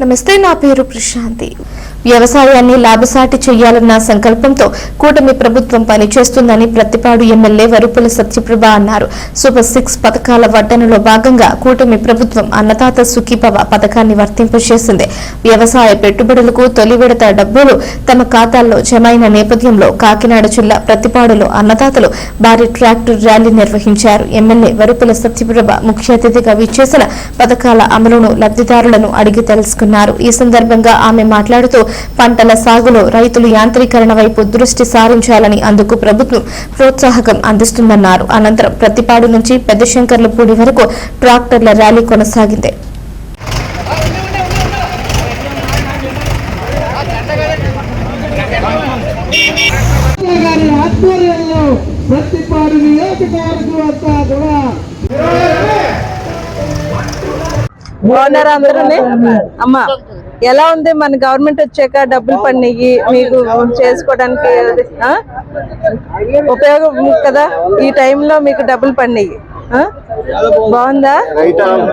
నమస్తే నా పేరు ప్రశాంతి. వ్యవసాయాన్ని లాభసాటి చేయాలన్న సంకల్పంతో కూటమి ప్రభుత్వం పనిచేస్తుందని ప్రతిపాడు ఎమ్మెల్యే వరుపుల సత్యప్రభ అన్నారు. సూపర్ సిక్స్ పథకాల వడ్డనలో భాగంగా కూటమి ప్రభుత్వం అన్నదాత సుఖీభవ పథకాన్ని వర్తింపజేసింది. వ్యవసాయ పెట్టుబడులకు తొలి విడత డబ్బులు తమ ఖాతాల్లో జమైన నేపథ్యంలో కాకినాడ జిల్లా ప్రతిపాడులో అన్నదాతలు భారీ ట్రాక్టర్ ర్యాలీ నిర్వహించారు. ఎమ్మెల్యే వరుపుల సత్యప్రభ ముఖ్య అతిథిగా విచ్చేసిన పథకాల అమలును లబ్ధిదారులను అడిగి తెలుసుకున్నారు. ఈ సందర్భంగా ఆమె మాట్లాడుతూ పంటల సాగులో రైతులు యాంత్రీకరణ వైపు దృష్టి సారించాలని అందుకు ప్రభుత్వం ప్రోత్సాహకం అందిస్తుందన్నారు. అనంతరం ప్రతిపాడు నుంచి పెద్దశంకర్లపూడి వరకు ట్రాక్టర్ల ర్యాలీ కొనసాగింది. ప్రతిపాడు నియోజకవర్గం అంతా కూడా బాగున్నారా అందరూనే అమ్మా ఎలా ఉంది మన గవర్నమెంట్ వచ్చాక డబ్బులు పడినాయి మీకు చేసుకోవడానికి ఆ? ఉపయోగం కదా ఈ టైంలో మీకు డబ్బులు ఆ? బాగుందా